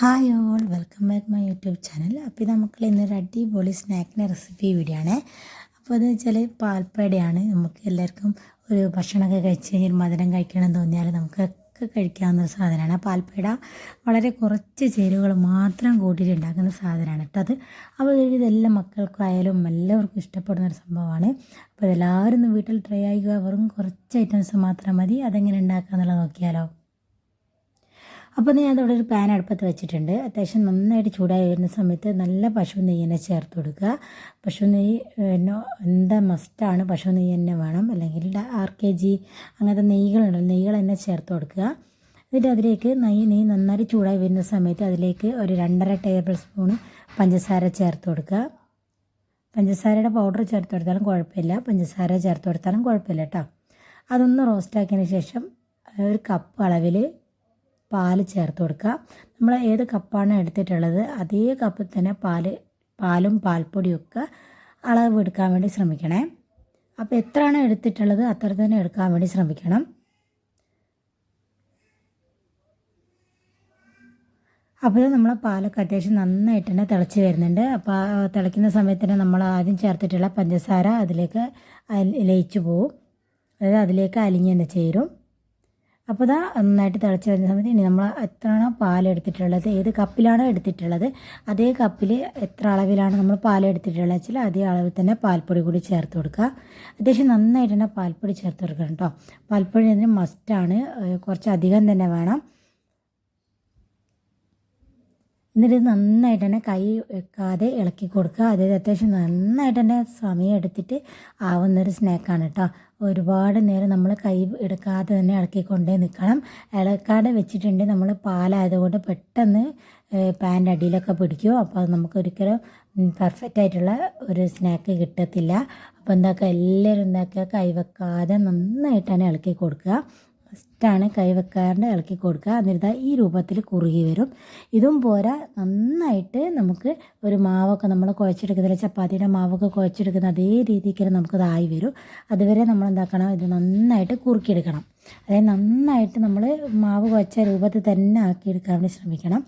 Hi all welcome back my YouTube channel അപ്പോൾ ഇത് നമുക്ക് ഇന്നൊരു അടിപൊളി സ്നാക്കിന്റെ റെസിപ്പി വീഡിയോ ആണ്. അപ്പോൾ അത് വെച്ചാൽ പാൽപ്പേടയാണ്. നമുക്ക് എല്ലാവർക്കും ഒരു ഭക്ഷണമൊക്കെ കഴിച്ച് കഴിഞ്ഞാൽ മധുരം കഴിക്കണം തോന്നിയാൽ നമുക്കൊക്കെ കഴിക്കാവുന്ന ഒരു സാധനമാണ്. പാൽപ്പേട വളരെ കുറച്ച് ചേരുവകൾ മാത്രം കൂട്ടിയിട്ട് ഉണ്ടാക്കുന്ന സാധനമാണ് കേട്ടോ അത്. അപ്പോൾ ഇതെല്ലാം മക്കൾക്കായാലും എല്ലാവർക്കും ഇഷ്ടപ്പെടുന്ന ഒരു സംഭവമാണ്. അപ്പോൾ ഇതെല്ലാവരും വീട്ടിൽ ട്രൈ ആയിക്കുക വെറും കുറച്ച് ഐറ്റംസ് മാത്രം മതി. അതെങ്ങനെ ഉണ്ടാക്കുക എന്നുള്ളത് നോക്കിയാലോ. അപ്പോൾ ഞാൻ അതവിടെ ഒരു പാൻ അടുപ്പത്ത് വെച്ചിട്ടുണ്ട്. അത്യാവശ്യം നന്നായിട്ട് ചൂടായി വരുന്ന സമയത്ത് നല്ല പശു നെയ്യ് ചേർത്ത് കൊടുക്കുക. പശു നെയ്യ് എന്നെ എന്താ മസ്റ്റാണ് പശു നെയ്യ് തന്നെ വേണം. അല്ലെങ്കിൽ ആർ കെ ജി അങ്ങനത്തെ നെയ്യുകളുണ്ടല്ലോ നെയ്യുകൾ തന്നെ ചേർത്ത് കൊടുക്കുക. എന്നിട്ട് അതിലേക്ക് നെയ്യ് നെയ്യ് നന്നായിട്ട് ചൂടായി വരുന്ന സമയത്ത് അതിലേക്ക് ഒരു രണ്ടര ടേബിൾ സ്പൂൺ പഞ്ചസാര ചേർത്ത് കൊടുക്കുക. പഞ്ചസാരയുടെ പൗഡർ ചേർത്ത് കൊടുത്താലും കുഴപ്പമില്ല. പഞ്ചസാര ചേർത്ത് കൊടുത്താലും കുഴപ്പമില്ല കേട്ടോ. അതൊന്ന് റോസ്റ്റാക്കിയതിന് ശേഷം ഒരു കപ്പ് അളവിൽ പാൽ ചേർത്ത് കൊടുക്കുക. നമ്മൾ ഏത് കപ്പാണ് എടുത്തിട്ടുള്ളത് അതേ കപ്പിൽ തന്നെ പാൽ പാലും പാൽപ്പൊടിയൊക്കെ അളവ് എടുക്കാൻ വേണ്ടി ശ്രമിക്കണേ. അപ്പോൾ എത്രയാണ് എടുത്തിട്ടുള്ളത് അത്ര തന്നെ എടുക്കാൻ വേണ്ടി ശ്രമിക്കണം. അപ്പോൾ നമ്മൾ പാലൊക്കെ അത്യാവശ്യം നന്നായിട്ട് തന്നെ തിളച്ച് വരുന്നുണ്ട്. അപ്പോൾ തിളയ്ക്കുന്ന സമയത്ത് തന്നെ നമ്മൾ ആദ്യം ചേർത്തിട്ടുള്ള പഞ്ചസാര അതിലേക്ക് ലയിച്ചു പോവും. അതായത് അതിലേക്ക് അലിഞ്ഞ് തന്നെ ചേരും. അപ്പോൾ ഇതാ നന്നായിട്ട് തിളച്ച് വരുന്ന സമയത്ത് ഇനി നമ്മൾ എത്രയാണോ പാൽ എടുത്തിട്ടുള്ളത് ഏത് കപ്പിലാണോ എടുത്തിട്ടുള്ളത് അതേ കപ്പിൽ എത്ര അളവിലാണ് നമ്മൾ പാൽ എടുത്തിട്ടുള്ളത് വെച്ചാൽ അതേ അളവിൽ തന്നെ പാൽപ്പൊടി കൂടി ചേർത്ത് കൊടുക്കുക. അത്യാവശ്യം നന്നായിട്ട് തന്നെ പാൽപ്പൊടി ചേർത്ത് കൊടുക്കണം കേട്ടോ പാൽപ്പൊടി അതിന് മസ്റ്റാണ് കുറച്ച് അധികം തന്നെ വേണം. എന്നിട്ട് നന്നായിട്ട് തന്നെ കൈ വെക്കാതെ ഇളക്കി കൊടുക്കുക. അതായത് അത്യാവശ്യം നന്നായിട്ട് തന്നെ സമയം എടുത്തിട്ട് ആവുന്നൊരു സ്നാക്കാണ് കേട്ടോ. ഒരുപാട് നേരം നമ്മൾ കൈ എടുക്കാതെ തന്നെ ഇളക്കിക്കൊണ്ടേ നിൽക്കണം ഇളക്കാതെ വെച്ചിട്ടുണ്ടെങ്കിൽ നമ്മൾ പാലായതുകൊണ്ട് പെട്ടെന്ന് പാന്റെ അടിയിലൊക്കെ പിടിക്കും. അപ്പോൾ അത് നമുക്ക് ഒരിക്കലും പെർഫെക്റ്റ് ആയിട്ടുള്ള ഒരു സ്നാക്ക് കിട്ടത്തില്ല. അപ്പോൾ എന്താക്കുക? എല്ലാവരും എന്താക്കുക? കൈ വെക്കാതെ നന്നായിട്ട് തന്നെ ഇളക്കി കൊടുക്കുക. ഫസ്റ്റാണ് കൈ വെക്കാണ്ട് ഇളക്കി കൊടുക്കുക. എന്നിട്ട് ഈ രൂപത്തിൽ കുറുകി വരും. ഇതും പോരാ. നന്നായിട്ട് നമുക്ക് ഒരു മാവൊക്കെ നമ്മൾ കുഴച്ചെടുക്കുന്നതിൽ ചപ്പാത്തിയുടെ മാവൊക്കെ കുഴച്ചെടുക്കുന്ന അതേ രീതിക്ക് നമുക്കതായി വരും. അതുവരെ നമ്മൾ എന്താക്കണം? ഇത് നന്നായിട്ട് കുറുക്കിയെടുക്കണം. അതായത് നന്നായിട്ട് നമ്മൾ മാവ് കുഴച്ച രൂപത്തിൽ തന്നെ ആക്കിയെടുക്കാൻ വേണ്ടി ശ്രമിക്കണം.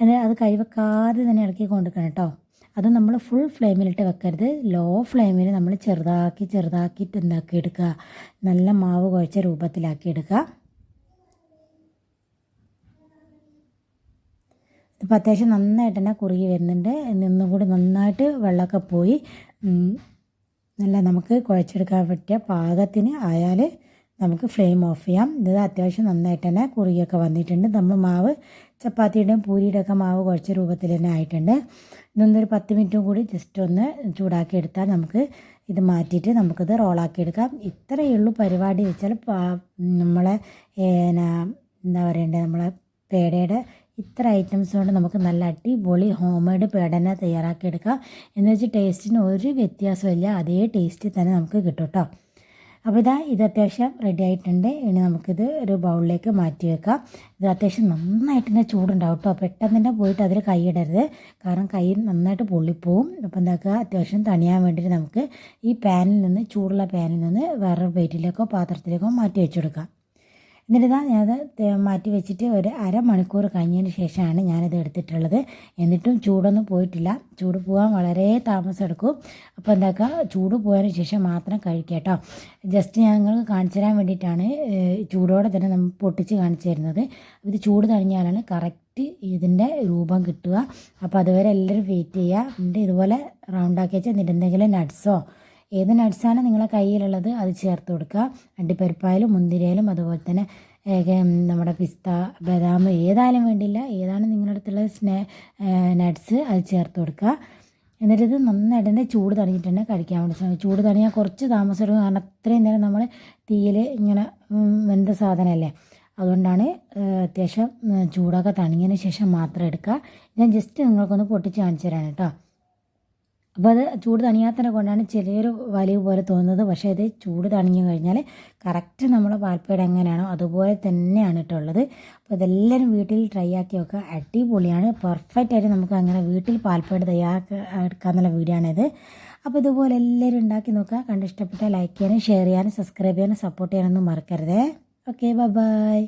എന്നാൽ അത് കൈവെക്കാതെ തന്നെ ഇളക്കി കൊണ്ടുക്കണം കേട്ടോ. അത് നമ്മൾ ഫുൾ ഫ്ലെയിമിലിട്ട് വെക്കരുത്. ലോ ഫ്ലെയിമിൽ നമ്മൾ ചെറുതാക്കി ചെറുതാക്കിയിട്ട് എന്താക്കി എടുക്കുക. നല്ല മാവ് കുഴച്ച രൂപത്തിലാക്കി എടുക്കുക. ഇപ്പോൾ അത്യാവശ്യം നന്നായിട്ട് തന്നെ കുറുകി വരുന്നുണ്ട്. നിന്നുകൂടി നന്നായിട്ട് വെള്ളമൊക്കെ പോയി നല്ല നമുക്ക് കുഴച്ചെടുക്കാൻ പറ്റിയ പാകത്തിന് ആയാൽ നമുക്ക് ഫ്ലെയിം ഓഫ് ചെയ്യാം. ഇത് അത്യാവശ്യം നന്നായിട്ട് തന്നെ കുറുകിയൊക്കെ വന്നിട്ടുണ്ട്. നമ്മൾ മാവ് ചപ്പാത്തിയുടെയും പൂരിയുടെയൊക്കെ മാവ് കുഴച്ച രൂപത്തിൽ തന്നെ ആയിട്ടുണ്ട്. ഇതൊന്നൊരു പത്ത് മിനിറ്റും കൂടി ജസ്റ്റ് ഒന്ന് ചൂടാക്കി എടുത്താൽ നമുക്ക് ഇത് മാറ്റിയിട്ട് നമുക്കിത് റോളാക്കി എടുക്കാം. ഇത്രയേ ഉള്ളൂ പരിപാടി. വെച്ചാൽ നമ്മളെ എന്താ പറയേണ്ടത് നമ്മളെ പേടയുടെ ഇത്ര ഐറ്റംസ് കൊണ്ട് നമുക്ക് നല്ല അടിപൊളി ഹോം മെയ്ഡ് പേടനെ തയ്യാറാക്കിയെടുക്കാം എന്ന് വെച്ചാൽ ടേസ്റ്റിന് ഒരു വ്യത്യാസമില്ല അതേ ടേസ്റ്റിൽ തന്നെ നമുക്ക് കിട്ടും കേട്ടോ അപ്പോൾ ഇതാ ഇത് അത്യാവശ്യം റെഡി ആയിട്ടുണ്ട്. ഇനി നമുക്കിത് ഒരു ബൗളിലേക്ക് മാറ്റി വെക്കാം. ഇത് അത്യാവശ്യം നന്നായിട്ട് തന്നെ ചൂടുണ്ടാവും കേട്ടോ പെട്ടെന്ന് തന്നെ പോയിട്ട് അതിൽ കൈയിടരുത് കാരണം കൈ നന്നായിട്ട് പൊള്ളിപ്പോവും. അപ്പോൾ എന്താക്കുക? അത്യാവശ്യം തണിയാൻ വേണ്ടിയിട്ട് നമുക്ക് ഈ പാനിൽ നിന്ന് ചൂടുള്ള പാനിൽ നിന്ന് വേറൊരു പ്ലേറ്റിലേക്കോ പാത്രത്തിലേക്കോ മാറ്റി വെച്ചെടുക്കാം എന്നിട്ട് ഞാനത് മാറ്റി വെച്ചിട്ട് ഒരു അരമണിക്കൂർ കഴിഞ്ഞതിന് ശേഷമാണ് ഞാനിത് എടുത്തിട്ടുള്ളത്. എന്നിട്ടും ചൂടൊന്നും പോയിട്ടില്ല. ചൂട് പോകാൻ വളരെ താമസം എടുക്കും അപ്പോൾ എന്താക്കുക ചൂട് പോയതിന് ശേഷം മാത്രം കഴിക്കുക കേട്ടോ. ജസ്റ്റ് ഞങ്ങൾ കാണിച്ചു തരാൻ വേണ്ടിയിട്ടാണ് ചൂടോടെ തന്നെ നമ്മൾ പൊട്ടിച്ച് കാണിച്ചു തരുന്നത്. ഇത് ചൂട് തണിഞ്ഞാലാണ് കറക്റ്റ് ഇതിന്റെ രൂപം കിട്ടുക. അപ്പോൾ അതുവരെ എല്ലാവരും വെയിറ്റ് ചെയ്യുക. എന്നിട്ട് ഇതുപോലെ റൗണ്ടാക്കി വെച്ചാൽ എന്നിട്ട് എന്തെങ്കിലും നട്ട്സോ ഏത് നട്ട്സാണ് നിങ്ങളെ കയ്യിലുള്ളത് അത് ചേർത്ത് കൊടുക്കുക. അണ്ടിപ്പരിപ്പായാലും മുന്തിരിയാലും അതുപോലെ തന്നെ നമ്മുടെ പിസ്ത ബദാം ഏതായാലും വേണ്ടില്ല. ഏതാണ് നിങ്ങളുടെ അടുത്തുള്ള സ്നേ നട്സ് അത് ചേർത്ത് കൊടുക്കുക. എന്നിട്ട് ഇത് നന്നായിട്ട് തന്നെ ചൂട് തണിഞ്ഞിട്ടുണ്ട് കഴിക്കാൻ വേണ്ടി ശ്രമിക്കും ചൂട് തണിയാൽ കുറച്ച് താമസം എടുക്കും. കാരണം അത്രയും നേരം നമ്മൾ തീയിൽ ഇങ്ങനെ വെന്ത സാധനമല്ലേ? അതുകൊണ്ടാണ് അത്യാവശ്യം ചൂടൊക്കെ തണിഞ്ഞതിന് ശേഷം മാത്രം എടുക്കുക. ഞാൻ ജസ്റ്റ് നിങ്ങൾക്കൊന്ന് പൊട്ടിച്ച് കാണിച്ചു തരാണ് കേട്ടോ. അപ്പോൾ അത് ചൂട് തണിയാത്തതിനെ കൊണ്ടാണ് ചെറിയൊരു വലിവ് പോലെ തോന്നുന്നത്. പക്ഷേ അത് ചൂട് തണിഞ്ഞു കഴിഞ്ഞാൽ കറക്റ്റ് നമ്മൾ പാൽപ്പേട് എങ്ങനെയാണോ അതുപോലെ തന്നെയാണ് ഇട്ടുള്ളത് അപ്പോൾ ഇതെല്ലാവരും വീട്ടിൽ ട്രൈ ആക്കി വെക്കുക അടിപൊളിയാണ്. പെർഫെക്റ്റ് ആയിട്ട് നമുക്ക് അങ്ങനെ വീട്ടിൽ പാൽപ്പേട് തയ്യാറാക്കി എടുക്കാമെന്നുള്ള വീഡിയോ ആണിത് അപ്പോൾ ഇതുപോലെ എല്ലാവരും ഉണ്ടാക്കി നോക്കുക. കണ്ടിഷ്ടപ്പെട്ടാൽ ലൈക്ക് ചെയ്യാനും ഷെയർ ചെയ്യാനും സബ്സ്ക്രൈബ് ചെയ്യാനും സപ്പോർട്ട് ചെയ്യാനൊന്നും മറക്കരുതേ. Okay bye